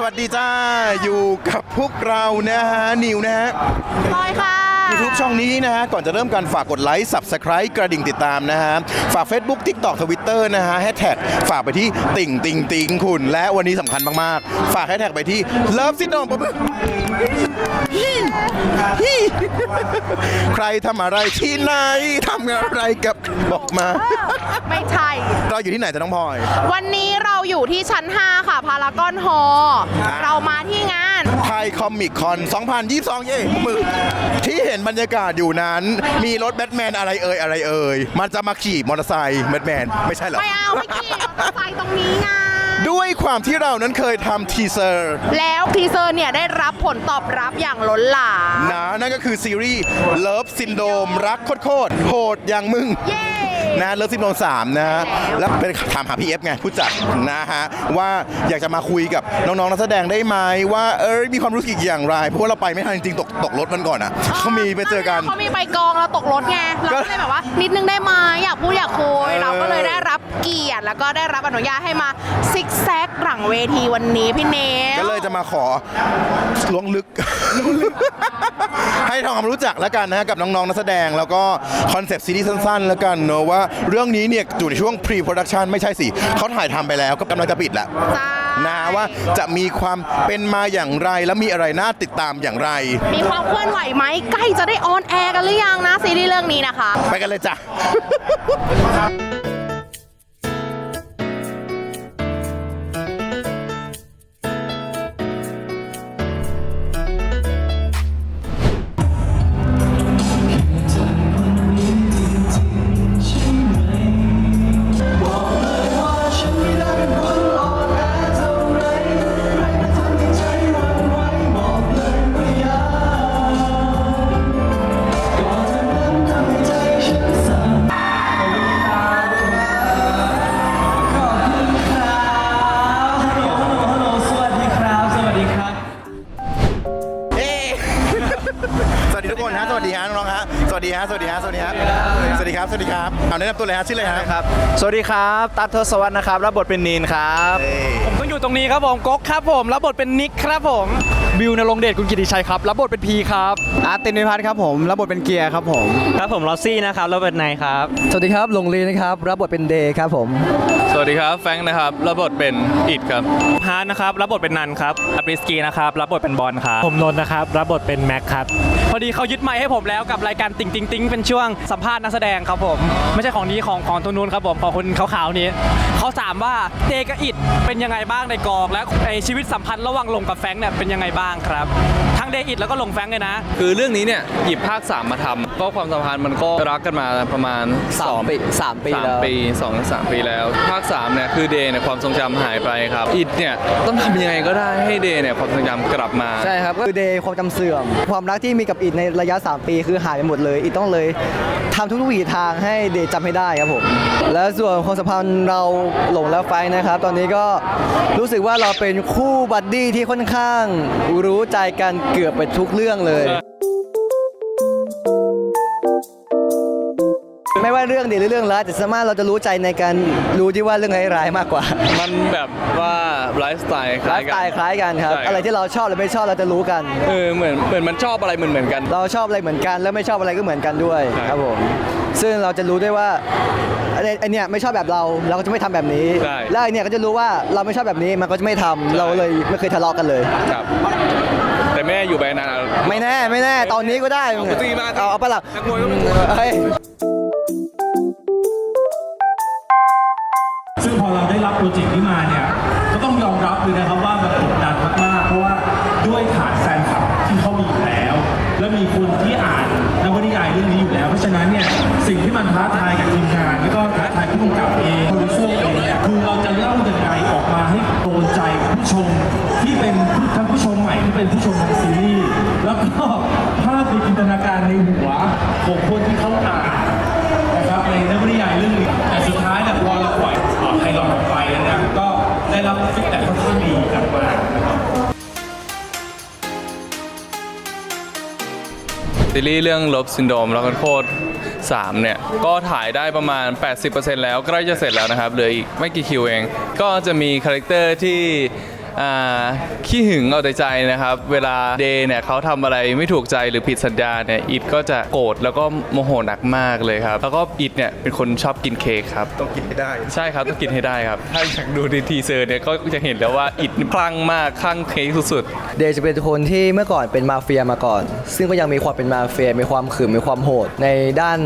สวัสดีจ้า อยู่กับพวกเรานะฮะ นิวนะฮะพลอยค่ะ YouTube ช่องนี้นะฮะ ก่อนจะเริ่มการฝากกดไลค์ Subscribe กระดิ่งติดตามนะฮะ ฝาก Facebook TikTok Twitter นะฮะแฮชแท็กฝากไปที่ติ่งติ่งติ่งคุณ และวันนี้สำคัญมาก ๆ ฝากแฮชแท็กไปที่ Love s i n d r o m e ใครทำอะไรที่ไหนทำอะไรกับบอกมา ไม่ใช่ เราอยู่ที่ไหนจะน้องพลอย วันนี้เราอยู่ที่ชั้น 5 ค่ะ พารากอนฮอลล์เรามาที่งานไทยคอมิคคอน 2022 เย่มือที่เห็นบรรยากาศอยู่นั้น มีรถแบทแมนอะไรเอ่ยอะไรเอ่ยมันจะมาขี่มอเตอร์ไซค์แบทแมนไม่ใช่เหรอ ไม่เอาไม่ขี่มอเตอร์ไซค์ตรงนี้ไง ด้วยความที่เรานั้นเคยทำทีเซอร์ แล้วทีเซอร์เนี่ยได้รับผลตอบรับอย่างล้นหลามนะนั่นก็คือซีรีส์ Love Syndrome รักโคตรๆโหดอย่างมึง เย้ นะเลิฟซินโดนสามนะฮะแล้วเป็นถามหาพี่เอฟไงผู้จัดนะฮะว่าอยากจะมาคุยกับน้องๆนักแสดงได้ไหมว่าเอยมีความรู้สึกอย่างไร เพราะว่าเราไปไม่ทันจริงๆตกตกรถมันก่อนอะเขามีไปเจอกัน เขามีไปกองเราตกรถไงเราก็เลยแบบว่า นิดนึงได้ไหมอยากพูดอยากคุยเออเราก็เลยได้รับเกียรติแล้วก็ได้รับอนุญาตให้มาซิกแซก หลังเวทีวันนี้พี่เนวก็เลยจะมาขอล้วงลึก ให้ทำความรู้จักแล้วกันนะฮะกับน้องๆนักแสดงแล้วก็คอนเซปต์ซีรีส์สั้นๆ แล้วกันเนอะว่าเรื่องนี้เนี่ยอยู่ในช่วง pre production ไม่ใช่สิเขาถ่ายทำไปแล้วก็กำลังจะปิดแล้วจ้านะว่าจะมีความเป็นมาอย่างไรและมีอะไรน่าติดตามอย่างไร มีความเคลื่อนไหวไหมใกล้จะได้ออนแอร์กันหรือยังนะซีรีส์เรื่องนี้นะคะ ไปกันเลยจ้ะ ตัวเลยฮะชื่ออะไรฮะครับ สวัสดีครับตั๊ดทศวรรษนะครับ รับบทเป็นนีนครับเอ้ยผมต้องอยู่ตรงนี้ครับผมก๊กครับผม รับบทเป็นนิกครับผม บิวนรงค์เดชคุณกิติชัยครับรับบทเป็นพีครับอาร์ตินวิพัฒน์ครับผมรับบทเป็นเกียร์ครับผมครับผมลอสซี่นะครับรับบทนายครับสวัสดีครับลงลีนะครับรับบทเป็นเดย์ครับผม สวัสดีครับแฟรงค์นะครับรับบทเป็นอิดครับฮาร์ดนะครับรับบทเป็นนันครับอัปริสกีนะครับรับบทเป็นบอลครับผมนนท์นะครับรับบทเป็นแม็กครับพอดีเขายึดไมค์ให้ผมแล้วกับรายการติงติงติงเป็นช่วงสัมภาษณ์นักแสดงครับผมไม่ใช่ของนี้ของของทุนนู้นครับผมของคนขาวๆนี้เขาถามว่าเดกับอิดเป็นยังไงบ้างในกองและในชีวิตสัมพันธ์ระหว่างลงกับแฟรงค์เนี่ยเป็นยังไงบ้างครับ ทั้งเดอิดแล้วก็ลงแฟรงค์เลยนะ คือเรื่องนี้เนี่ยหยิบภาค 3 มาทำก็ความสัมพันธ์มันก็รักกันมาประมาณสาม2ปีสามปีสามแล้ว ปีสองถึงสามปีแล้ว ภาค3เนี่ยคือเดย์เนี่ยความทรงจำหายไปครับอิดเนี่ยต้องทำยังไงก็ได้ให้เดย์เนี่ยความทรงจำกลับมา ใช่ครับ ก็คือเดย์ความจำเสื่อม ความรักที่มีกับอิดในระยะ 3 ปีคือหายไปหมดเลย อิดต้องเลยทำทุกวิถีทางให้เดย์จำให้ได้ครับผม และส่วนความสัมพันธ์เราหลงแล้วไฟนะครับ ตอนนี้ก็รู้สึกว่าเราเป็นคู่บัดดี้ที่ค่อนข้างรู้ใจกันเกือบไปทุกเรื่องเลย เรื่องดีหรือเรื่องร้ายแต่สามารถเราจะรู้ใจในการรู้ที่ว่าเรื่องร้ายๆมากกว่ามันแบบว่าไลฟ์สไตล์คไลล้ายฟ์สกัไตน ล์คล้ายกันครับ ใช่ครับ อะไรที่เราชอบหรือไม่ชอบเราจะรู้กัน เออเหมือนเหมือนมันชอบอะไรเหมือนเหมือนกัน เราชอบอะไรเหมือนกันแล้วไม่ชอบอะไรก็เหมือนกันด้วยใช่ครับผมซึ่งเราจะรู้ได้ว่าไอ้ไอเนี่ยไม่ชอบแบบเราเราก็จะไม่ทำแบบนี้ ใช่แล้วไอเนี่ยก็จะรู้ว่าเราไม่ชอบแบบนี้มันก็จะไม่ทำเราเลยไม่เคยทะเลาะกันเลย ครับ แต่แม่อยู่ไปนาน ไม่แน่ไม่แน่ตอนนี้ก็ได้เอาไปตีมาเอาเอาไปะละนักมวยก็ไม่เฮ้ย อเราได้รับโปรเจกต์นี้มาเนี่ยก็ต้องยอมรับเลยนะครับว่ามันกดดันมากๆเพราะว่าด้วยฐานแฟนคลับที่เขามีอยู่แล้ว และมีคนที่อ่านนวนิยายเรื่องนี้อยู่แล้ว เพราะฉะนั้นเนี่ยสิ่งที่มันท้าทายกับทีมงานแล้วก็ท้าทายผู้กำกับเองโปรดิวเซอร์เองเนี่ยคือเราจะเล่ายังไงออกมาให้โดนใจผู้ชมที่เป็นทั้งผู้ชมใหม่ที่เป็นผู้ชมทางซีรีส์แล้วก็ภาพในจินตนาการในหัวของคนที่เขาอ่านนะครับในนวนิยายเรื่องนี้ ได้รับฟีดแบ็กค่อนข้างดีกลับมานะครับซีรีส์เรื่องลบซินโดมแล้วก็โคตร3เนี่ย ก็ถ่ายได้ประมาณ 80%แล้วใกล้จะเสร็จแล้วนะครับเหลืออีกไม่กี่คิวเอง ก็จะมีคาแรคเตอร์ที่ อ่าขี้หึงเอาแต่ใจนะครับ เวลาเดย์เนี่ยเขาทำอะไรไม่ถูกใจหรือผิดสัญญาเนี่ยอิดก็จะโกรธแล้วก็โมโหหนักมากเลยครับ แล้วก็อิดเนี่ยเป็นคนชอบกินเค้กครับ ต้องกินให้ได้ ใช่ครับต้องกินให้ได้ครับ ถ้าอยากดูในทีเซอร์เนี่ยก็จะเห็นแล้วว่าอิดคลั่งมากคลั่งเค้กสุดๆเดย์จะเป็นคนที่เมื่อก่อนเป็นมาเฟียมาก่อน ซึ่งก็ยังมีความเป็นมาเฟียมีความขึมมีความโหด ในด้าน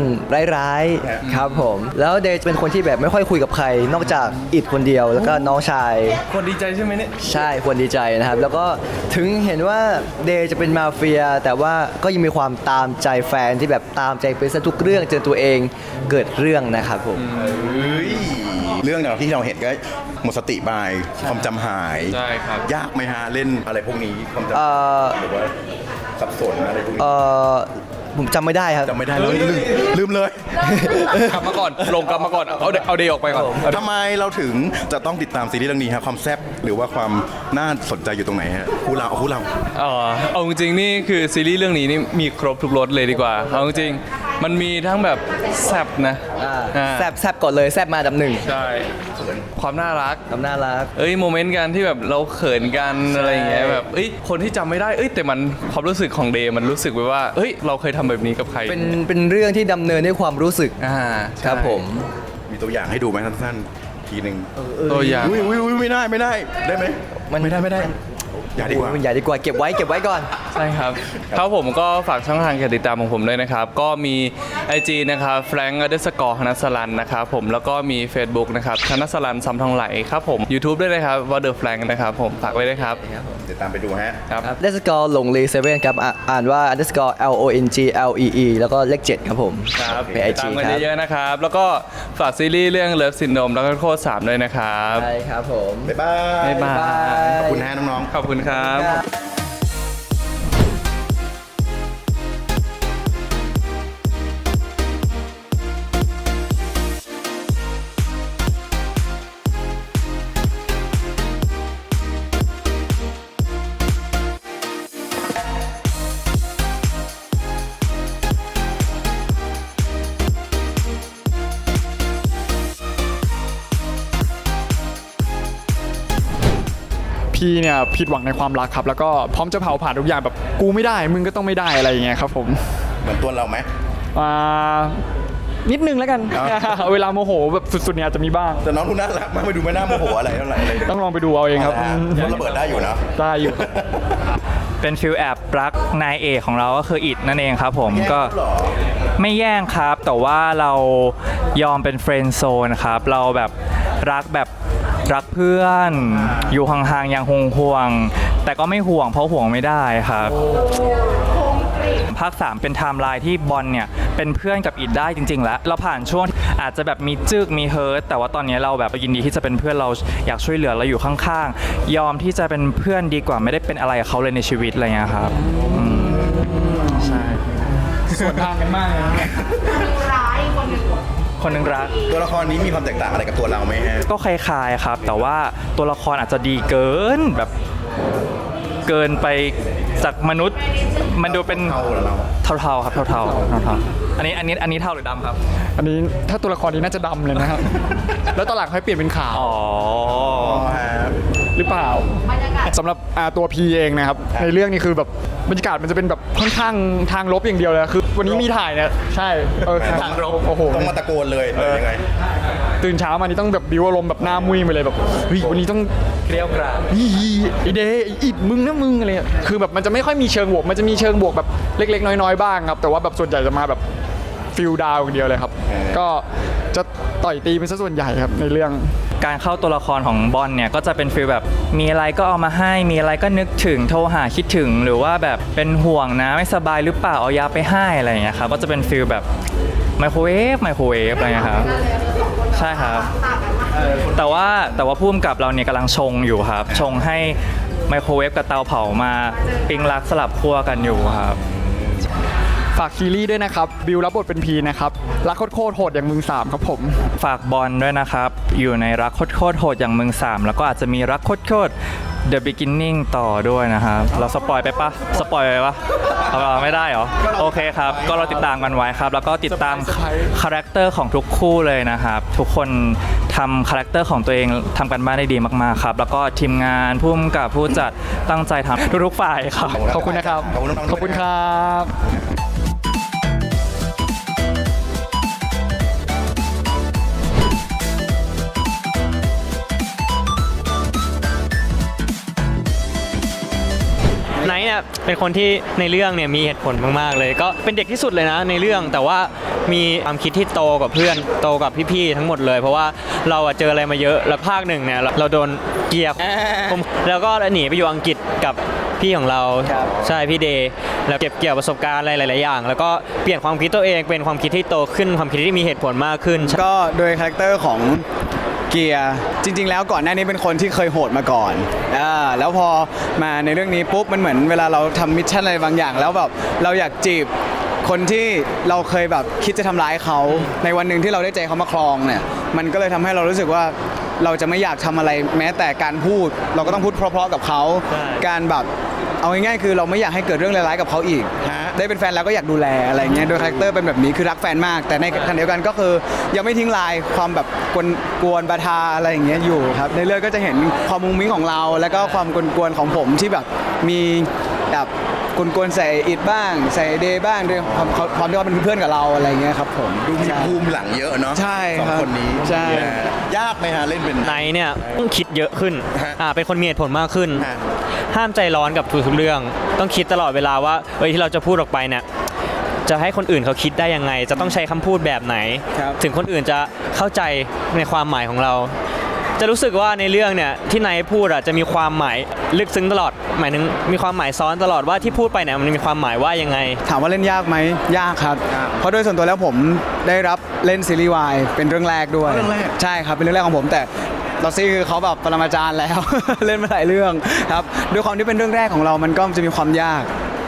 ร้ายๆครับผม แล้วเดย์จะเป็นคนที่แบบไม่ค่อยคุยกับใคร นอกจากอิดคนเดียวแล้วก็น้องชายคนดีใจใช่ไหมเนี่ย ใช่ควรดีใจนะครับ แล้วก็ถึงเห็นว่าเดย์จะเป็นมาเฟีย แต่ว่าก็ยังมีความตามใจแฟนที่แบบตามใจไปซะทุกเรื่องจนตัวเองเกิดเรื่องนะครับผมเฮ้ยเรื่องอย่างที่เราเห็นก็หมดสติไปความจำหาย ใช่ครับ ยากไหมฮะ เล่นอะไรพวกนี้ความจำเอ่อหรือว่าสับสนอะไรพวกนี้ เอ่อ ผมจำไม่ได้ครับ จำไม่ได้เลยลืมลืมเลยกลับมาก่อนลงกลับมาก่อนเอาเดเอาเดย์ออกไปก่อนทำไมเราถึงจะต้องติดตามซีรีส์เรื่องนี้ฮะความแซ่บหรือว่าความน่าสนใจอยู่ตรงไหนฮะคู่เราเอาคู่เรา เออเอาจริงๆนี่คือซีรีส์เรื่องนี้นี่มีครบทุกรสเลยดีกว่าเอาจริงๆ มันมีทั้งแบบแซบนะอ่าอ่าแซบแซบก่อนเลยแซบมาอันดับหนึ่งใช่ความน่ารัก ทำน่ารัก เอ้ยโมเมนต์กันที่แบบเราเขินกันอะไรอย่างเงี้ยแบบเอ้ยคนที่จำไม่ได้เอ้ยแต่มันความรู้สึกของเดย์มันรู้สึกไปว่าเอ้ยเราเคยทำแบบนี้กับใครเป็นเป็นเรื่องที่ดำเนินด้วยความรู้สึกอ่าครับผม มีตัวอย่างให้ดูไหมสั้นๆทีหนึ่งตัวอย่าง อุ้ยอุ้ยอุ้ยไม่ได้ไม่ได้ได้ไหมมันไม่ได้ไม่ได้ อย่าดีกว่า มันใหญ่ดีกว่าเก็บไว้เก็บไว้ก่อน ใช่ครับครับผมก็ฝากช่องทางการติดตามของผมด้วยนะครับ ก็มี IG นะครับแฟรงก์อเดสกอร์ธนสลันนะครับผมแล้วก็มี Facebook นะครับธนสลันซัมทองไหลครับผม YouTube ด้วยนะครับว่าเดอะแฟรงก์นะครับผมฝากไว้ด้วยครับเดี๋ยว ตามไปดูฮะ ครับ underscore หลงลีเซเว่นครับอะอ่านว่า underscore L O N G L E E แล้วก็เลข7ครับผมครับในไอติดจีตามกันครับเยอะๆนะครับ แล้วก็ฝากซีรีส์เรื่องเลิฟซินโดมแล้วก็โคตรสามด้วยนะครับ ใช่ครับผม บ๊ายบาย บ๊ายบาย ขอบคุณฮะน้องๆ ขอบคุณครับ พี่เนี่ยผิดหวังในความรักครับ แล้วก็พร้อมจะเผาผ่านทุกอย่างแบบกูไม่ได้มึงก็ต้องไม่ได้อะไรอย่างเงี้ยครับผมเหมือนตัวเราไหมอ่านิดนึงแล้วกันครับเวลาโมโหแบบสุดๆเนี่ยอาจจะมีบ้าง แต่น้องคุณน่ารักมากไม่ดูไม่น่าโมโหอะไรเท่าไหร่เลยต้องลองไปดูเอาเองครับนะฮะเพราะระเบิดได้อยู่นะได้อยู่ เป็นฟิลแอบรักนายเอกของเราก็คืออิดนั่นเองครับผมก็ไม่แย่งครับ แต่ว่าเรายอมเป็นเฟรนด์โซนครับ เราแบบรักแบบ รักเพื่อน อยู่ห่างๆอย่างห่วงๆแต่ก็ไม่ห่วงเพราะห่วงไม่ได้ครับภาค 3 เป็นไทม์ไลน์ที่บอลเนี่ย เป็นเพื่อนกับอิดได้จริง ๆ แล้ว เราผ่านช่วงที่อาจจะแบบมีจึกมีเฮิร์ตแต่ว่าตอนนี้เราแบบยินดีที่จะเป็นเพื่อนเราอยากช่วยเหลือเราอยู่ข้างๆ ยอมที่จะเป็นเพื่อนดีกว่าไม่ได้เป็นอะไรกับเขาเลยในชีวิตอะไรเงี้ยครับอืมใช่ส่วนทางกันมากเลยนะ คนหนึงรัก ตัวละครนี้มีความแตกต่างอะไรกับตัวเราไหมฮะ ก็คล้ายๆครับ แต่ว่าตัวละครอาจจะดีเกินแบบเกินไปจากมนุษย์ มันดูเป็นเท่าเหรอเรา เทาๆครับเทาๆเทาๆอันนี้อันนี้อันนี้เทาหรือดำครับ อันนี้ถ้าตัวละครนี้น่าจะดำเลยนะครับ แล้วตอนหลังค่อยเปลี่ยนเป็นขาว อ๋อ อ๋อฮะ หรือเปล่าสำหรับอ่าตัวพีเองนะครับในเรื่องนี้คือแบบบรรยากาศมันจะเป็นแบบค่อนข้างทางลบอย่างเดียวเลยคือ วันนี้มีถ่ายเนี่ยใช่เออทางลบโอ้โหต้องมาตะโกนเลยหรือยังไงตื่นเช้ามานี่ต้องแบบบิวอารมณ์แบบหน้ามุ้ยไปเลยแบบเฮ้ยวันนี้ต้องเกลียวกราดอีไอเดย์ไอ้อิดมึงนะมึงอะไรเงี้ยคือแบบมันจะไม่ค่อยมีเชิงบวก มันจะมีเชิงบวกแบบเล็ก ๆ น้อยๆบ้างครับแต่ว่าแบบส่วนใหญ่จะมาแบบ ฟิลดาวอย่างเดียวเลยครับ ก็จะต่อยตีเป็นซะส่วนใหญ่ครับในเรื่อง การเข้าตัวละครของบอลเนี่ยก็จะเป็นฟีลแบบมีอะไรก็เอามาให้มีอะไรก็นึกถึงโทรหาคิดถึง หรือว่าแบบเป็นห่วงนะไม่สบายหรือเปล่าเอายาไปให้อะไรอย่างเงี้ยครับก็จะเป็นฟีลแบบไมโครเวฟไมโครเวฟอะไรเงี้ยครับใช่ครับ แต่ว่าแต่ว่าพุ่มกับเราเนี่ยกำลังชงอยู่ครับ ชงให้ไมโครเวฟกับเตาเผามาปิ้งรักสลับคั่วกันอยู่ครับ ฝากซีรีส์ด้วยนะครับ บิวรับบทเป็นพีนะครับ รักโคตรๆโหดอย่างมึงสามครับผม ฝากบอลด้วยนะครับ อยู่ในรักโคตรๆโหดอย่างมึงสามแล้วก็อาจจะมีรักโคตรๆ The Beginning ต่อด้วยนะครับ เราสปอยไปปะสปอยไปปะเอาไม่ได้เหรอ โอเคครับ ก็เราติดตามกันไว้ครับ แล้วก็ติดตามสไปซ์คาแรคเตอร์ของทุกคู่เลยนะครับ ทุกคนทำคาแรคเตอร์ของตัวเองทำกันบ้านได้ดีมากๆครับ แล้วก็ทีมงานผู้กำกับผู้จัดตั้งใจทำทุกๆฝ่ายครับ ขอบคุณนะครับ ขอบคุณน้องๆขอบคุณครับ เนี่ยเป็นคนที่ในเรื่องเนี่ยมีเหตุผลมากๆเลย ก็เป็นเด็กที่สุดเลยนะในเรื่องแต่ว่ามีความคิดที่โตกว่าเพื่อนโตกับพี่ๆทั้งหมดเลย เพราะว่าเราอะเจออะไรมาเยอะแล้วภาคหนึ่งเนี่ยเราเราโดนเกลียร์ผมแล้วก็หนีไปอยู่อังกฤษกับพี่ของเราใช่พี่เดย์แล้วเก็บเกี่ยวประสบการณ์อะไรหลายๆอย่าง แล้วก็เปลี่ยนความคิดตัวเองเป็นความคิดที่โตขึ้นความคิดที่มีเหตุผลมากขึ้น ก็โดยคาแรคเตอร์ของ เกียร์จริง ๆ แล้วก่อนหน้านี้เป็นคนที่เคยโหดมาก่อนอ่าแล้วพอมาในเรื่องนี้ปุ๊บมันเหมือนเวลาเราทำมิชชั่นอะไรบางอย่าง แล้วแบบเราอยากจีบคนที่เราเคยแบบคิดจะทำร้ายเขา ในวันหนึ่งที่เราได้ใจเขามาครองเนี่ยมันก็เลยทำให้เรารู้สึกว่าเราจะไม่อยากทำอะไรแม้แต่การพูด เราก็ต้องพูดเพราะๆกับเขา ใช่ การแบบ เอาง่ายๆคือเราไม่อยากให้เกิดเรื่องร้ายๆกับเขาอีก ได้เป็นแฟนแล้วก็อยากดูแลอะไรเงี้ยโดยคาแรคเตอร์เป็นแบบนี้คือรักแฟนมาก แต่ในขณะเดียวกันก็คือยังไม่ทิ้งลายความแบบกวนกวนบาทาอะไรอย่างเงี้ยอยู่ครับในเรื่องก็จะเห็นความมุ้งมิ้งของเรา แล้วก็ความกวนกวนๆของผมที่แบบมีแบบกวนกวนๆใส่อิดบ้าง ใส่เดย์บ้างด้วยความความความที่ว่าเป็นเพื่อนกับเราอะไรเงี้ยครับผมดูมีใช่ ภูมิหลังเยอะเนาะใช่สองครับคนนี้ใช่ นะยากไหมฮะเล่นเป็น ไนท์เนี่ยต้องคิดเยอะขึ้นฮะอ่าเป็นคนมีเหตุผลมากขึ้น ฮะ ห้ามใจร้อนกับทุกๆเรื่อง ต้องคิดตลอดเวลาว่าเอ้ยที่เราจะพูดออกไปเนี่ยจะให้คนอื่นเขาคิดได้ยังไง จะต้องใช้คำพูดแบบไหน ครับ ถึงคนอื่นจะเข้าใจในความหมายของเรา จะรู้สึกว่าในเรื่องเนี่ยที่นายพูดอะจะมีความหมายลึกซึ้งตลอด หมายถึงมีความหมายซ้อนตลอดว่าที่พูดไปเนี่ยมันมีความหมายว่ายังไง ถามว่าเล่นยากไหมยากครับเพราะโดยส่วนตัวแล้วผมได้รับเล่นซีรีส์วายเป็นเรื่องแรกด้วย เรื่องแรก ใช่ครับเป็นเรื่องแรกของผมแต่ ลอซี่คือเขาแบบปรมาจารย์แล้ว เล่นมาหลายเรื่องครับด้วยความที่เป็นเรื่องแรกของเรามันก็จะมีความยาก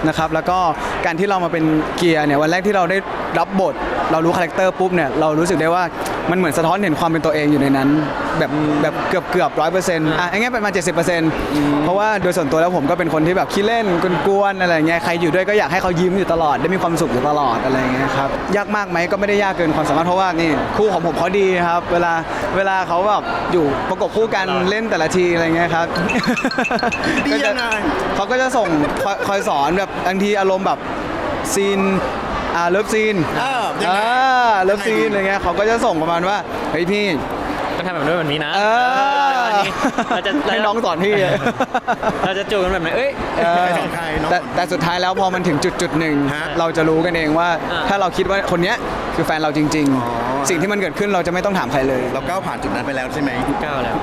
นะครับแล้วก็การที่เรามาเป็นเกียร์เนี่ยวันแรกที่เราได้รับบท เรารู้คาแรคเตอร์ปุ๊บเนี่ยเรารู้สึกได้ว่า มันเหมือนสะท้อนเห็นความเป็นตัวเองอยู่ในนั้น แบบแบบเกือบเกือบร้อยเปอร์เซ็นต์อะอย่างเงี้ยเป็นมาเจ็ดสิบเปอร์เซ็นต์เพราะว่าโดยส่วนตัวแล้วผมก็เป็นคนที่แบบขี้เล่นกวนๆอะไรเงี้ยใครอยู่ด้วยก็อยากให้เขายิ้มอยู่ตลอดได้มีความสุขอยู่ตลอดอะไรเงี้ยครับยากมากไหมก็ไม่ได้ยากเกินความสามารถเพราะว่านี่คู่ของผมเขาดีครับ เวลาเวลาเขาแบบอยู่ประกบคู่กันเล่นแต่ละทีอะไรเงี้ยครับดียังไงเขาก็จะส่งคอยคอยสอนแบบบางทีอารมณ์แบบซีน อ่าเลิฟซีนอ่ายังไงอ่าเลิฟซีนอะไรเงี้ยเขาก็จะส่งประมาณว่าเฮ้ยพี่ ก็ทำแบบนู้นแบบนี้นะเออเราจะเราให้จะน้องสอนพี่ เราจะจูบกันแบบไหนเอ้ย เออใครสอนใครน้องแต่แต่สุดท้ายแล้วพอมันถึงจุดจุดหนึ่งฮะเราจะรู้กันเองว่า อ่า ถ้าเราคิดว่าคนเนี้ยคือแฟนเราจริง อ๋อ ๆ สิ่งที่มันเกิดขึ้นเราจะไม่ต้องถามใครเลย เราก้าวผ่านจุดนั้นไปแล้วใช่ไหมก้าวแล้ว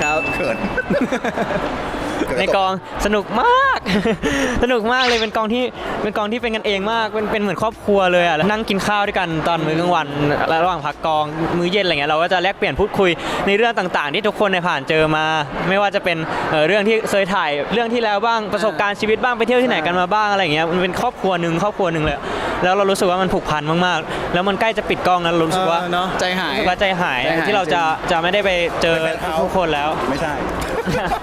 ครับ เขิน ในกองสนุกมาก สนุกมากเลยเป็นกองที่เป็นกองที่เป็นกันเองมากเป็นเป็นเหมือนครอบครัวเลยอะแล้วนั่งกินข้าวด้วยกันตอนมื้อกลางวันและระหว่างพักกองมื้อเย็นอะไรเงี้ยเราก็จะแลกเปลี่ยนพูดคุยในเรื่องต่างๆ ที่ทุกคนในยผ่านเจอมา ไม่ว่าจะเป็นเอ่อเรื่องที่เคยถ่ายเรื่องที่แล้วบ้างประสบการณ์ชีวิตบ้างไปเที่ยวที่ไหนกันมาบ้างอะไรเงี้ยมันเป็นครอบครัวหนึ่งครอบครัวหนึ่งเลยแล้วเรารู้สึกว่ามันผูกพันมากๆ แล้วมันใกล้จะปิดกล้องแล้วเรารู้สึกว่าเออเนอะใจหายรู้สึกว่าใจหายใจหายที่เราจะจะไม่ได้ไปเจอไปแฟนเขาทุกคนแล้วไม่ใช่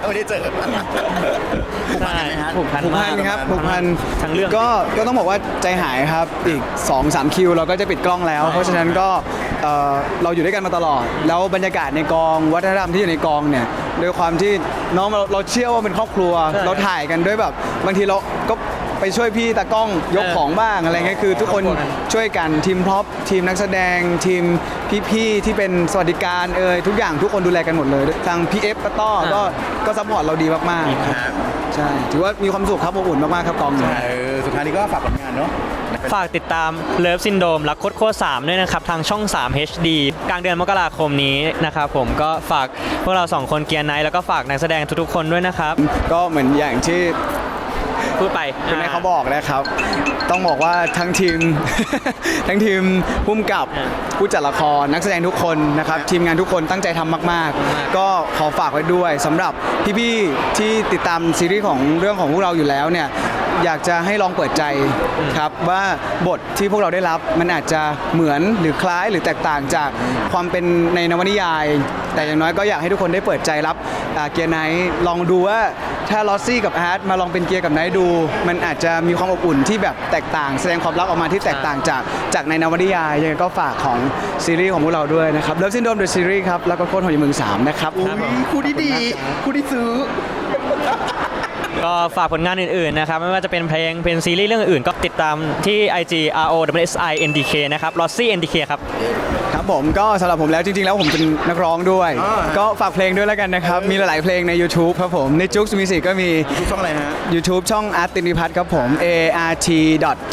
ไม่ได้เจอผูกพันกันไหมฮะ ผูกพันผูกมาพักนครับผูกพันทั้งเรื่องก็ก็ต้องบอกว่าใจหายครับอีก2 3คิวเราก็จะปิดกล้องแล้ว เพราะฉะนั้นก็เอ่อเราอยู่ด้วยกันมาตลอด แล้วบรรยากาศในกองวัฒนธรรมที่อยู่ในกองเนี่ยด้วยความที่น้องเราเราเชื่อว่าเป็นครอบครัวใช่เราถ่ายกันด้วยแบบบางทีเราก็ ไปช่วยพี่ตากล้องยกเออของบ้างอะไรเงี้ยคือ ทุกคนครอบครัวกันช่วยกันทีมพร็อพทีมนักแสดงทีมพี่ๆที่เป็นสวัสดิการเอยทุกอย่างทุกคนดูแลกันหมดเลย ทางพีเอฟป้าต้อก็ก็ซัพพอร์ตเราดีมากๆครับฮะใช่ถือว่ามีความสุขครับอบอุ่นมากๆครับกองนี้เออสุดท้ายนี้ก็ฝากผลงานเนาะฝากติดตามเลิฟซินโดมรักโคตรโคตร3ด้วยนะครับ ทางช่อง 3 HD กลางเดือนมกราคมนี้นะครับผมก็ฝากพวกเรา 2 คนเกียร์ไนท์แล้วก็ฝากนักแสดงทุกๆคนด้วยนะครับ ก็เหมือนอย่างที่ พูดไปคุณแม่เขาบอกนะครับ ต้องบอกว่าทั้งทีม ทั้งทีมพุ่มกับผู้จัดละครนักแสดงทุกคนนะครับ ทีมงานทุกคนตั้งใจทำมาก ๆ ก็ขอฝากไว้ด้วยสำหรับพี่ๆที่ติดตามซีรีส์ของเรื่องของพวกเราอยู่แล้วเนี่ยอยากจะให้ลองเปิดใจครับว่าบทที่พวกเราได้รับมันอาจจะเหมือนหรือคล้ายหรือแตกต่างจากความเป็นในนวนิยาย แต่อย่างน้อยก็อยากให้ทุกคนได้เปิดใจรับอ่าเกียร์ไนท์ลองดูว่า ถ้าลอสซี่กับอาร์ตมาลองเป็นเกียร์กับไนท์ดู มันอาจจะมีความอบอุ่นที่แบบแตกต่าง แสดงความรักออกมาที่แตกต่างจากจากในนวนิยายยังไงก็ฝากของซีรีส์ของพวกเราด้วยนะครับเลิฟซินโดมเดอะซีรีส์ครับแล้วก็โค้ดหอยเมืองสามนะครับอุ้ยคู่ที่ดีคู่ที่ซื้อ ก็ฝากผลงานอื่นๆนะครับ ไม่ว่าจะเป็นเพลงเป็นซีรีส์เรื่องอื่นๆก็ติดตามที่ IG R O W S I N D K นะครับ Lossy N D K ครับ ครับผมก็สำหรับผมแล้วจริงๆ แล้วผมเป็นนักร้องด้วยก็ฝากเพลงด้วยแล้วกันนะครับ มีหลายๆเพลงใน YouTube ครับผมในจุ๊กมิวสิกก็มี ทุกช่องอะไรฮะ YouTube ช่อง Art ตินิพัฒน์ครับผม A R T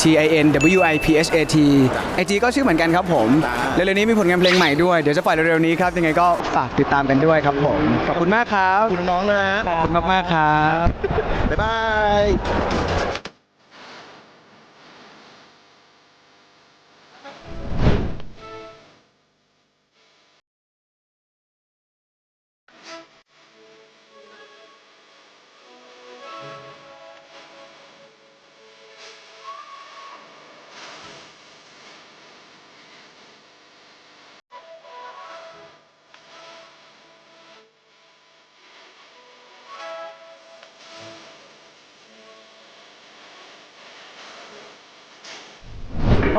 T I N W I P H A T IG ก็ชื่อเหมือนกันครับผมเร็วๆนี้มีผลงานเพลงใหม่ด้วย เดี๋ยวจะปล่อยเร็วๆนี้ครับ ยังไงก็ฝากติดตามกันด้วยครับผม ขอบคุณมากครับขอบคุณน้องๆนะฮะขอบคุณมากๆครับ บ๊ายบาย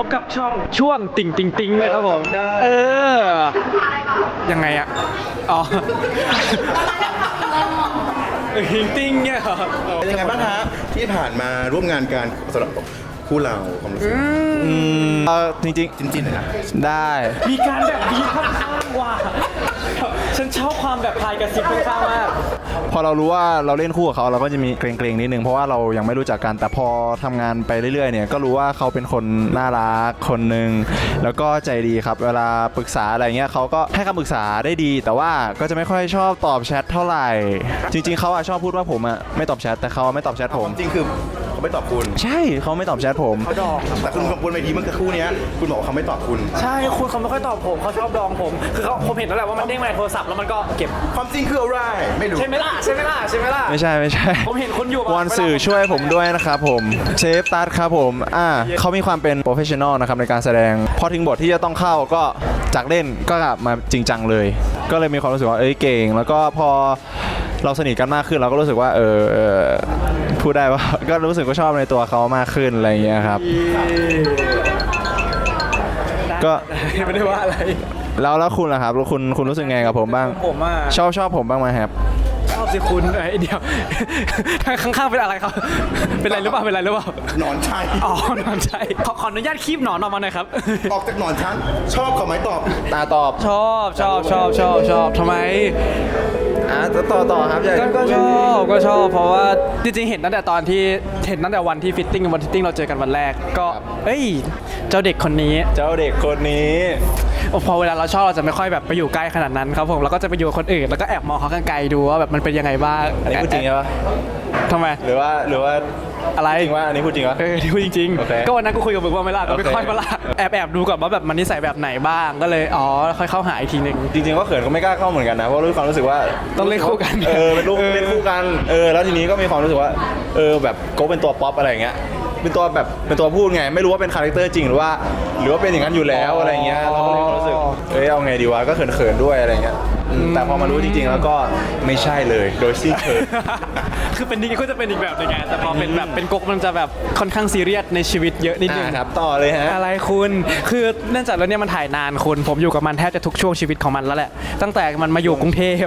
บกับช่องช่วงติ่งติ่งติ่งเลยครับผมเออ ยังไงอะอ๋อติ่งติ่งเนี่ยเหรอเป็นยังไงบ้างฮะที่ผ่านมาร่วมงานกันสำหรับคู่เราความรู้สึกจริงจินจินๆนะๆได้ มีการแบบบีบข้างๆว่ะ ฉันชอบความแบบพายกระซิบข้างๆมาก พอเรารู้ว่าเราเล่นคู่กับเขาเราก็จะมีเกรงๆนิดนึงเพราะว่าเรายังไม่รู้จักกันแต่พอทำงานไปเรื่อยๆเนี่ยก็รู้ว่าเขาเป็นคนน่ารักคนหนึ่งแล้วก็ใจดีครับ เวลาปรึกษาอะไรเงี้ยเขาก็ให้คำปรึกษาได้ดี แต่ว่าก็จะไม่ค่อยชอบตอบแชทเท่าไหร่ จริง ๆเขาอะชอบพูดว่าผมอะไม่ตอบแชทแต่เขาไม่ตอบแชทผม จริงคือ เขาไม่ตอบคุณ ใช่เขาไม่ตอบแชทผม เขาดอกแต่คุณบนเวทีเมื่อสักครู่เนี้ยคุณบอกว่าเขาไม่ตอบคุณ ใช่คุณเขาไม่ค่อยตอบผมเขาชอบดองผม คือเขาผมเห็นแล้วแหละว่ามันเด้งมาในโทรศัพท์แล้วมันก็เก็บความจริงคืออะไรไม่รู้ ใช่ไหมล่ะใช่ไหมล่ะใช่ไหมล่ะ ไม่ใช่ไม่ใช่ผมเห็นคุณอยู่วอนสื่อช่วยผมด้วยนะครับผมเชฟตัดครับผมอ่าเขามีความเป็นโปรเฟชชั่นอลนะครับในการแสดง พอถึงบทที่จะต้องเข้าก็จากเล่นก็กลับมาจริงจังเลย ก็เลยมีความรู้สึกว่าเอ้ยเก่ง แล้วก็พอ เราสนิทกันมากขึ้นเราก็รู้สึกว่าเออเออพูดได้ว่า ก็รู้สึกว่าชอบในตัวเขามากขึ้นอะไรอย่างเงี้ยครับ ก็ ไม่ได้ว่าอะไร แล้วแล้วคุณล่ะครับแล้วคุณคุณรู้สึกไงกับผมบ้าง ผมอะชอบชอบผมบ้างไหมครับ ชอบสิคุณเอ้ยเดี๋ยวข้างๆเป็นอะไรครับ เป็นอะไรหรือเปล่าเป็นอะไรหรือเปล่าหนอนชัยอ๋อนอนใจขอขออนุญาตคีบหนอนออกมาหน่อยครับ ออกจากหนอนชั้น ชอบเขาไหมตอบ ตาตอบ ชอบชอบชอบชอบชอบทำไม อะต่อต่อครับอยากก็ก็ชอบก็ชอบเพราะว่าจริงๆเห็นตั้งแต่ตอนที่เห็นตั้งแต่วันที่ฟิตติ้งวันฟิตติ้งเราเจอกันวันแรก ก็เอ้ย เจ้าเด็กคนนี้เจ้าเด็กคนนี้พอเวลาเราชอบเราจะไม่ค่อยแบบไปอยู่ใกล้ขนาดนั้นครับผมเราก็จะไปอยู่กับคนอื่นแล้วก็แอบมองเขาไกลๆดูว่าแบบมันเป็นยังไงบ้างอันนี้พูดจริงใช่ปะทำไมหรือว่าหรือว่า อะไรจริงว่าอันนี้พูดจริงวะ เออที่พูดจริงโอเคๆก็วันนั้นกูคุยกับมึงว่าไม่ล่ะก็ไม่โอเค ค่อยมาล่ะแอบแอบดูก่อนว่าแบบมันนิสัยแบบไหนบ้างก็เลยอ๋อค่อยเข้าหาอีกทีหนึ่ง จริงๆก็เขินก็ไม่กล้าเข้าเหมือนกันนะเพราะรู้ความรู้สึกว่าต้องเล่นคู่กันเออเป็นลูกเออ เล่นคู่กันเออแล้วทีนี้ก็มีความรู้สึกว่าเออแบบโก้เป็นตัวป๊อปอะไรอย่างเงี้ยเป็นตัวแบบเป็นตัวพูดไง ไม่รู้ว่าเป็นคาแรคเตอร์จริงหรือว่า หรือว่าเป็นอย่างนั้นอยู่แล้วอะไรเงี้ยเราก็เลยรู้สึกเอ้ยเอาไงดีวะก็เขินๆด้วยอะไรเงี้ย อืมแต่พอมารู้จริงๆ แล้วก็ไม่ใช่เลย โดยสิ้นเชิง คือเป็นนี่ก็จะเป็นอีกแบบหนึงไงแต่พอเป็นแบบเป็นก๊กมันจะแบบค่อนข้างซีเรียสในชีวิตเยอะนิดนึง อ่าครับต่อเลยฮะ อะไรคุณ คือเนื่องจากแล้วเนี่ยมันถ่ายนานคุณ ผมอยู่กับมันแทบจะทุกช่วงชีวิตของมันแล้วแหละ ตั้งแต่มันมาอยู่กรุงเทพ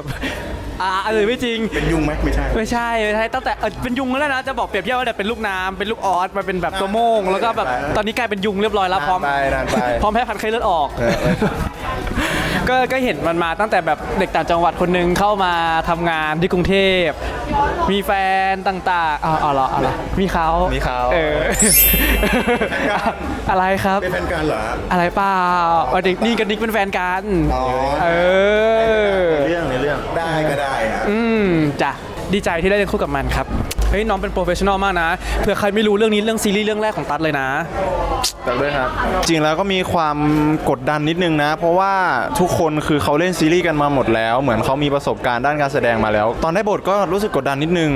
อ่าเออไม่จริง เป็นยุงไหมไม่ใช่ ไม่ใช่ไม่ใช่ตั้งแต่เออเป็นยุงแล้วนะ จะบอกเปรียบเทียบว่าเนี่ยเป็นลูกน้ำเป็นลูกออสมาเป็นแบบตัวโม่งแล้วก็แบบตอนนี้กลายเป็นยุงเรียบร้อยแล้วพร้อมนานไปนานไป พร้อมแพ้พันธุ์ไข้เลือดออก เออเออ ก็ก็เห็นมันมาตั้งแต่แบบเด็กต่างจังหวัดคนหนึงเข้ามาทำงานที่กรุงเทพ มีแฟนต่างๆอ๋ออ๋อเหรออ๋อเหรอมีเขามีเขา เออ อะไรครับ เป็นแฟนกันเหรอ อะไรเปล่าอ๋อเด็กนี่กับนิกเป็นแฟนกัน อ๋อ เออ เรื่องในเรื่องได้ก็ได้ฮะอืมจ้ะดีใจที่ได้เล่นคู่กับมันครับ เฮ้ยน้องเป็นโปรเฟชชั่นอลมากนะเผื่อใครไม่รู้เรื่องนี้เรื่องซีรีส์เรื่องแรกของตัดเลยนะ จากด้วยครับ จริงแล้วก็มีความกดดันนิดนึงนะ เพราะว่าทุกคนคือเขาเล่นซีรีส์กันมาหมดแล้ว เหมือนเขามีประสบการณ์ด้านการแสดงมาแล้ว ตอนได้บทก็รู้สึกกดดันนิดนึง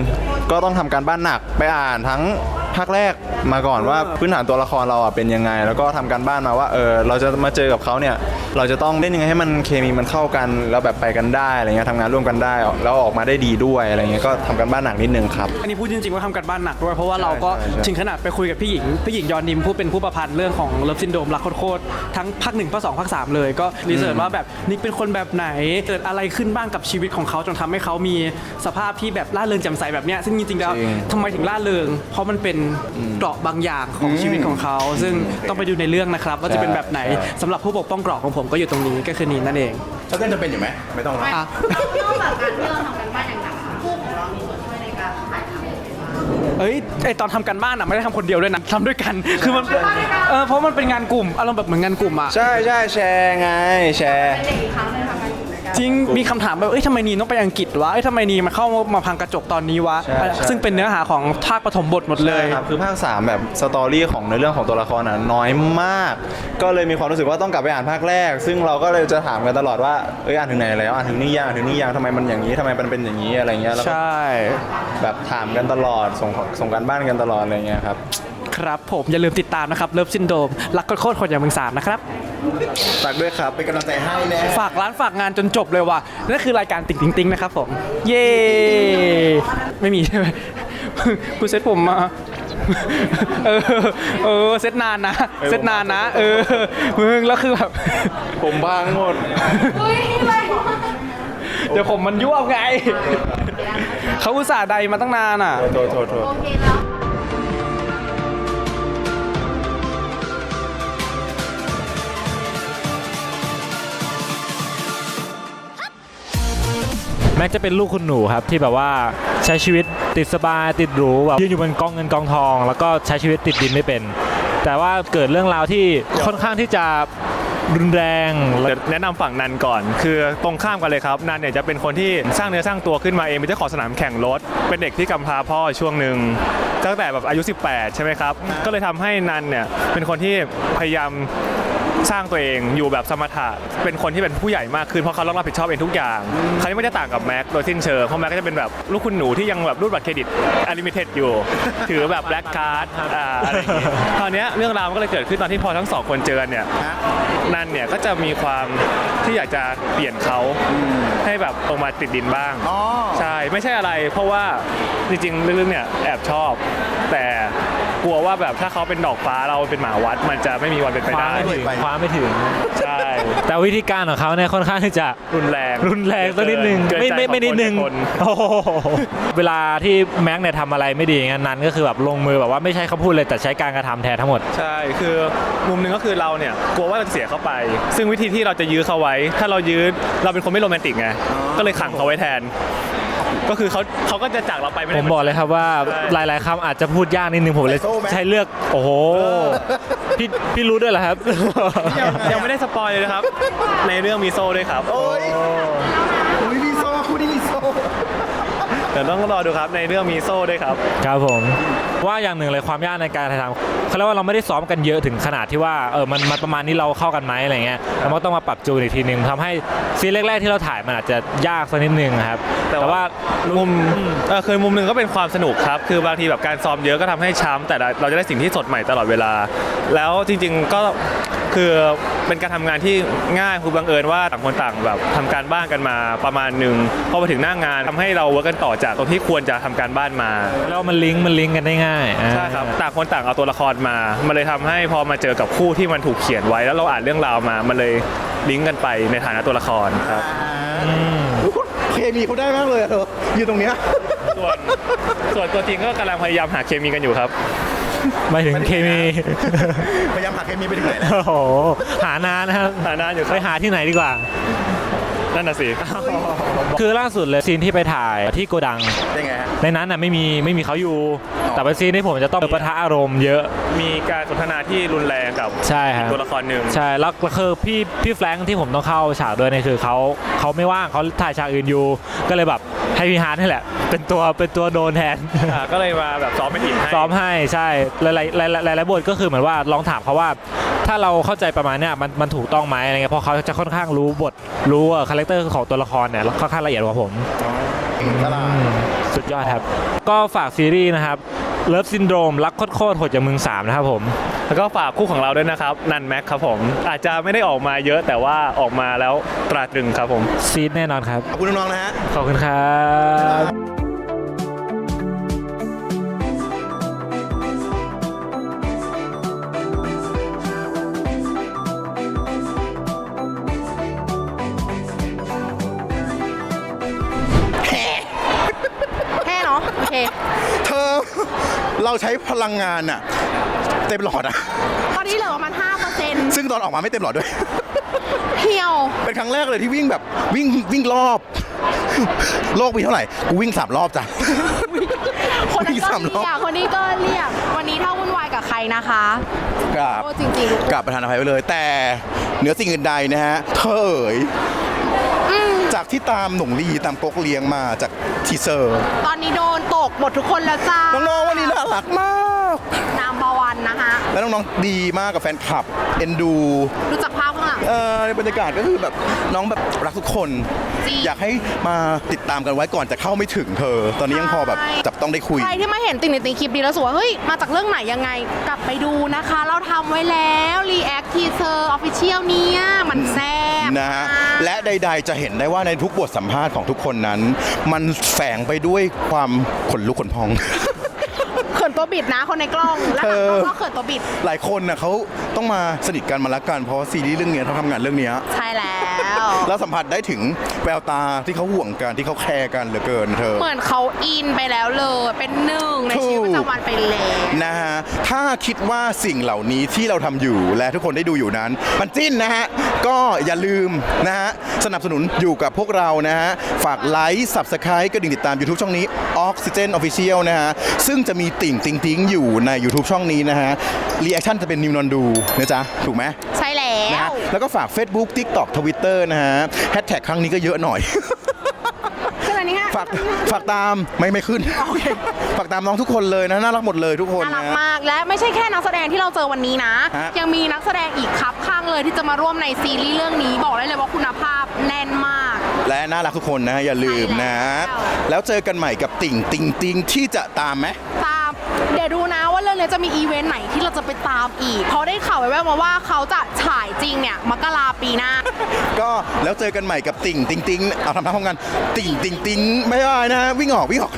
ก็ต้องทำการบ้านหนักไปอ่านทั้งภาคแรกมาก่อนว่าพื้นฐานตัวละครเราอะเป็นยังไง แล้วก็ทำการบ้านมาว่าเออเราจะมาเจอกับเขาเนี่ยเราจะต้องเล่นยังไงให้มันเคมีมันเข้ากันแล้วแบบไปกันได้อะไรเงี้ยทำงานร่วมกันได้แล้วออกมาได้ดีด้วยอะไรเงี้ยก็ทำการบ้านหนักนิดนึงครับอันนี้พูดจริงๆว่าทำกันบ้านหนักด้วยเพราะว่าเราก็ใช่ใช่ถึงขนาดไปคุยกับพี่หญิงพี่หญิงยอนนิมผู้เป็นผู้ประพันธ์เรื่องของเลิฟซินโดมรักโคตรๆทั้งภาคหนึ่งภาคสองภาคสามเลยก็รีเสิร์ชว่าแบบนิกเป็นคนแบบไหนเกิดอะไรขึ้นบ้างกับชีวิตของเขาจนทำให้เขามีสภาพที่แบบล่าเริงแจ่มใสแบบเนี้ยซึ่งจริงๆแล้วจริงทำไมถึงล่าเริงเพราะมันเป็นเกราะบางอย่างของชีวิตของเขา ซึ่งต้องไปดูในเรื่องนะครับ ว่าจะเป็นแบบไหนสำหรับผู้ปกป้องเกราะของผมก็อยู่ตรงนี้ก็คือนีนนั่นเองถ้าเต้นจะเป็นอยู่ไหมไม่ต้องหรอกอะ นอกจากการที่เราทำกันบ้านอย่างหนักคู่ของเรามีส่วนช่วยในการถ่ายทำเอ้ยไอตอนทำกันบ้านอะไม่ได้ทำคนเดียวด้วยนะทำด้วยกัน คือมันเออเพราะมันเป็นงานกลุ่มอารมณ์แบบเหมือนงานกลุ่มอะ ใช่ใช่แชร์ไงแชร์ เป็นเด็กอีกครั้งหนึงทำงานกลุ่มด้วยกัน จริงมีคำถามแบบเอ้ยทำไมนีนต้องไปอังกฤษวะเอ้ยทำไมนีมาเข้ามาพังกระจกตอนนี้วะ ใช่ใช่ ซึ่งเป็นเนื้อหาของภาคปฐมบทหมดเลย ใช่ครับคือภาค3แบบสตอรี่ของในเรื่องของตัวละครน่ะน้อยมาก ก็เลยมีความรู้สึกว่าต้องกลับไปอ่านภาคแรก ซึ่งเราก็เลยจะถามกันตลอดว่าเอ้ยอ่านถึงไหนแล้วอ่านถึงนี่ยังอ่านถึงนี่ยังทำไมมันอย่างนี้ทำไมมันเป็นอย่างนี้อะไรเงี้ยแล้วก็ใช่แบบถามกันตลอดส่งส่งกันบ้านกันตลอดอะไรเงี้ยครับ ครับผมอย่าลืมติดตามนะครับเลิฟซินโดมรักโคตรๆคนอย่างมึงสามนะครับ ฝากด้วยครับ เป็นกำลังใจให้แน่ฝากร้านฝากงานจนจบเลยว่ะนั่นคือรายการติ๊งติ๊งติ๊งนะครับผม เย้ไม่มีใช่ไหมกูเซ็ตผมมา เออเออเซ็ตนานนะเซ็ตนานนะ เออมึงแล้วคือแบบ ผมบ้างหมด เดี๋ยวผมมันยั่วไง เขาอุตส่าห์ใดมาตั้งนานอะ โทษโทษโทษ โอเคแล้ว แม็กจะเป็นลูกคุณหนูครับที่แบบว่าใช้ชีวิตติดสบายติดหรูแบบยืนอยู่บนกองเงินกองทอง แล้วก็ใช้ชีวิตติดดินไม่เป็น แต่ว่าเกิดเรื่องราวที่ค่อนข้างที่จะรุนแรงเดี๋ยวแนะนำฝั่งนันก่อน คือตรงข้ามกันเลยครับนันเนี่ยจะเป็นคนที่สร้างเนื้อสร้างตัวขึ้นมาเองเป็นเจ้าของสนามแข่งรถ เป็นเด็กที่กำพร้าพ่อช่วงหนึ่งตั้งแต่แบบอายุ 18 ใช่ไหมครับ ก็เลยทำให้นันเนี่ยเป็นคนที่พยายาม สร้างตัวเองอยู่แบบสมถะเป็นคนที่เป็นผู้ใหญ่มากขึ้นเพราะเขาต้องรับผิดชอบเองทุกอย่างคราวนี้ไม่ได้ต่างกับแม็กโดยสิ้นเชิงเพราะแม็กก็จะเป็นแบบลูกคุณหนูที่ยังแบบรูดบัตรเครดิตอลิมิเต็ดอยู่ ถือแบบแบล็กการ์ดอ่าอะไรอย่างงี้คราวเนี้ยเรื่องราวมันก็เลยเกิดขึ้นตอนที่พอทั้งสองคนเจอกันเนี่ยนั่นเนี่ยก็จะมีความที่อยากจะเปลี่ยนเขาให้แบบลงมาติดดินบ้างอ๋อใช่ไม่ใช่อะไร เพราะว่าจริงๆลึกๆเนี่ยแอบชอบ แต่ กลัวว่าแบบถ้าเขาเป็นดอกฟ้าเราเป็นหมาวัด มันจะไม่มีวันเป็นไปคว้าได้ ไม่ถึงคว้าไม่ถึง ใช่แต่วิธีการของเขาเนี่ยค่อนข้างที่จะ รุนแรงรุนแรงสักนิดนึงเกิไม่ใจไม่ของไม่นิดนึงคนโอ้โหเวลาที่แม็กเนี่ยทำอะไรไม่ดีอย่างนั้นนั้นก็คือแบบลงมือแบบว่าไม่ใช่คำพูดเลยแต่ใช้การกระทำแทนทั้งหมด ใช่ คือมุมหนึ่งก็คือเราเนี่ยกลัวว่าเราจะเสียเขาไป ซึ่งวิธีที่เราจะยื้อเขาไว้ ถ้าเรายื้อเราเป็นคนไม่โรแมนติกไง ก็เลยขังเขาไว้แทน ก็คือเขาเขาก็จะจากเราไปไม่ผได้ มบอกเลยครับว่าใช่หลายๆคำอาจจะพูดยากนิดนึงผมเลยใส่โซ่ไหม ใช้เลือก โอ้โหพี่พี่รู้ด้วยเหรอครับยังยังไม่ได้สปอยเลยนะครับ ในเรื่องมีโซ่ด้วยครับ โอ้ยอุ้ยมีโซ่คู่นี้มีโซ่ เดี๋ยวต้องรอดูครับในเรื่องมีโซ่ด้วยครับ ครับผม ว่าอย่างหนึ่งเลยความยากในการถ่ายทำเขาเรียกว่าเราไม่ได้ซ้อมกันเยอะถึงขนาดที่ว่าเออมันมันประมาณนี้เราเข้ากันไหมอะไรเงี้ยเราก็ต้องมาปรับจูนอีกทีหนึ่งทำให้ซีนแรกๆที่เราถ่ายมันอาจจะยากสักนิดนึงครับ แต่แต่ว่า ว่า มุมเออคือมุมหนึ่งก็เป็นความสนุกครับ คือบางทีแบบการซ้อมเยอะก็ทำให้ช้ำแต่เราจะได้สิ่งที่สดใหม่ตลอดเวลา แล้วจริง ๆ ก็ คือเป็นการทำงานที่ง่ายคือบังเอิญว่าต่างคนต่างแบบทำการบ้านกันมาประมาณหนึ่งพอมาถึงหน้างานทำให้เราเวิร์กกันต่อจากตรงที่ควรจะทำการบ้านมา แล้วมันลิงก์มันลิงก์กันได้ง่ายอ่า ใช่ครับต่างคนต่างเอาตัวละครมา มันเลยทำให้พอมาเจอกับคู่ที่มันถูกเขียนไว้ แล้วเราอ่านเรื่องราวมา มันเลยลิงก์กันไปในฐานะตัวละครครับเคมีเขาได้มากเลยอะเธออยู่ตรงเนี้ย ส่วนส่วนตัวจริงก็กำลังพยายามหาเคมีกันอยู่ครับ หมายถึงเคมี พยายามหาเคมีไปถึงไหนแล้วโอ้โห หานานนะครับ หานานอยู่คไปรับหาที่ไหนดีกว่า นั่นน่ะสิ คือล่าสุดเลยซีนที่ไปถ่ายที่โกดัง ยังไงฮะในนั้นน่ะไม่มีไม่มีเขาอยู่ แต่เป็นซีนที่ผมจะต้องปะทะอารมณ์เยอะ มีการสนทนาที่รุนแรงกับใช่ครับ ตัวละครหนึ่งใช่แล้วก็คือพี่พี่แฟรงค์ที่ผมต้องเข้าฉากด้วยเนี่ยคือเขาเขาไม่ว่างเขาถ่ายฉากอื่นอยู่ ก็เลยแบบให้พี่ฮาร์ดนี่แหละ เป็นตัวเป็นตัวโดนแทน อ่าก็เลยมาแบบซ้อมไม่ผิดให้ซ้อมให้ใช่หลายๆหลายๆหลายๆบทก็คือเหมือนว่าลองถามเขาว่า ถ้าเราเข้าใจประมาณเนี้ยมันมันถูกต้องไหมอะไรเงี้ยเพราะเขาจะค่อนข้างรู้บทรู้คาแรคเตอร์ของตัวละครเนี่ยค่อนข้างละเอียดกว่าผม ตลาด สุดยอดครับ ก็ฝากซีรีส์นะครับเลิฟซินโดรมรักโคตรๆโหดจากเมืองสามนะครับผม แล้วก็ฝากคู่ของเราด้วยนะครับ นันแม็กครับผม อาจจะไม่ได้ออกมาเยอะแต่ว่าออกมาแล้วตราตรึงครับผม ซีดแน่นอนครับ ขอบคุณน้องๆนะฮะ ขอบคุณครับ เนาะโอเค เธอเราใช้พลังงานอะเต็มหลอดอะตอนนี้เหลือประมาณ5%ซึ่งตอนออกมาไม่เต็มหลอดด้วยเที่ยว เป็นครั้งแรกเลยที่วิ่งแบบวิ่งวิ่งรอบ โลกมีเท่าไหร่กูวิ่งสามรอบจ้ะ คนนั้นวิ่งก็สามรอบเรียกคนนี้ก็เรียก วันนี้ถ้าวุ่นวายกับใครนะคะกับโอ้จริงๆ กับประธานอภัยไว้เลย แต่เหนือสิ่งอื่นใดนะฮะเธอเอ๋ย จากที่ตามหนุ่งลีตามก๊กเลียงมาจากทีเซอร์ ตอนนี้โดนตกหมดทุกคนแล้วจ้าน้องๆวันนี้น่ารักมาก นามบาวันนะคะแล้วน้องๆดีมากกับแฟนคลับเอ็นดูดูจากภาพข้างหลัง เออในบรรยากาศก็คือแบบน้องแบบรักทุกคน จริง อยากให้มาติดตามกันไว้ก่อนจะเข้าไม่ถึงเธอ ตอนนี้ยังพอแบบใช่จับต้องได้คุย ใครที่มาเห็นติ่งในติ่งคลิปดีแล้วรู้สึกว่าเฮ้ย มาจากเรื่องไหนยังไง กลับไปดูนะคะ เราทำไว้แล้วรีแอคทีเซอร์ออฟฟิเชียลเนี่ยมันแซ่บนะฮะมาก และใด ๆ จะเห็นได้ว่าในทุกบทสัมภาษณ์ของทุกคนนั้น มันแฝงไปด้วยความขนลุกขนพองเขิน ตัวบิดนะคนในกล้องและหลังกล้องก็เขินตัวบิด หลายคนนะเขาต้องมาสนิทกันมารักกันเพราะว่าซีรีส์เรื่องเนี้ยเขาทำงานเรื่องเนี้ย ใช่แล้ว แล้วสัมผัสได้ถึงแววตาที่เขาห่วงกันที่เขาแคร์กันเหลือเกินเธอ เหมือนเขาอินไปแล้วเลย เป็นหนึ่งในชีวิตประจำวันไปแล้วนะฮะ ถ้าคิดว่าสิ่งเหล่านี้ที่เราทำอยู่และทุกคนได้ดูอยู่นั้น มันจิ้นนะฮะ ก็อย่าลืมนะฮะ สนับสนุนอยู่กับพวกเรานะฮะ ฝากไลค์ Subscribe กระดิ่งติดตาม YouTube ช่องนี้ Oxygen Official นะฮะ ซึ่งจะมีติ่งติงติงอยู่ใน YouTube ช่องนี้นะฮะรีแอคชั่นจะเป็นนิวนอนดูนะจ๊ะ ถูกไหมใช่ แล้นะวฮะแล้วก็ฝาก Facebook TikTok Twitter นะฮะแฮชแท็กครั้งนี้ก็เยอะหน่อยขนาดนี้ฮะ ฝากฝากตามไม่ไม่ขึ้น ฝากตามน้องทุกคนเลยนะน่ารักหมดเลยทุกคนน่ารักนะมากและไม่ใช่แค่นักแสดงที่เราเจอวันนี้นะ ฮะ ยังมีนักแสดงอีกครับข้างเลยที่จะมาร่วมในซีรีส์เรื่องนี้บอกได้เลยว่าคุณภาพแน่นมาก และน่ารักทุกคนนะอย่าลืมนะ ใช่แล้ว แล้วเจอกันใหม่กับติ่งติงติงที่จะตามไหมตาม เดี๋ยวดูนะว่าเรื่องนี้จะมีอีเวนต์ไหนที่เราจะไปตามอีก เพราะได้ข่าวแว่วๆมาว่าเขาจะฉายจริงเนี่ยมกราปีหน้า ก็แล้วเจอกันใหม่กับติ่งติ่งติ่งเอาทำท่าพร้อมกันติ่งติ่งติ่งไม่ได้นะวิ่งออกวิ่งออก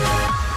We'll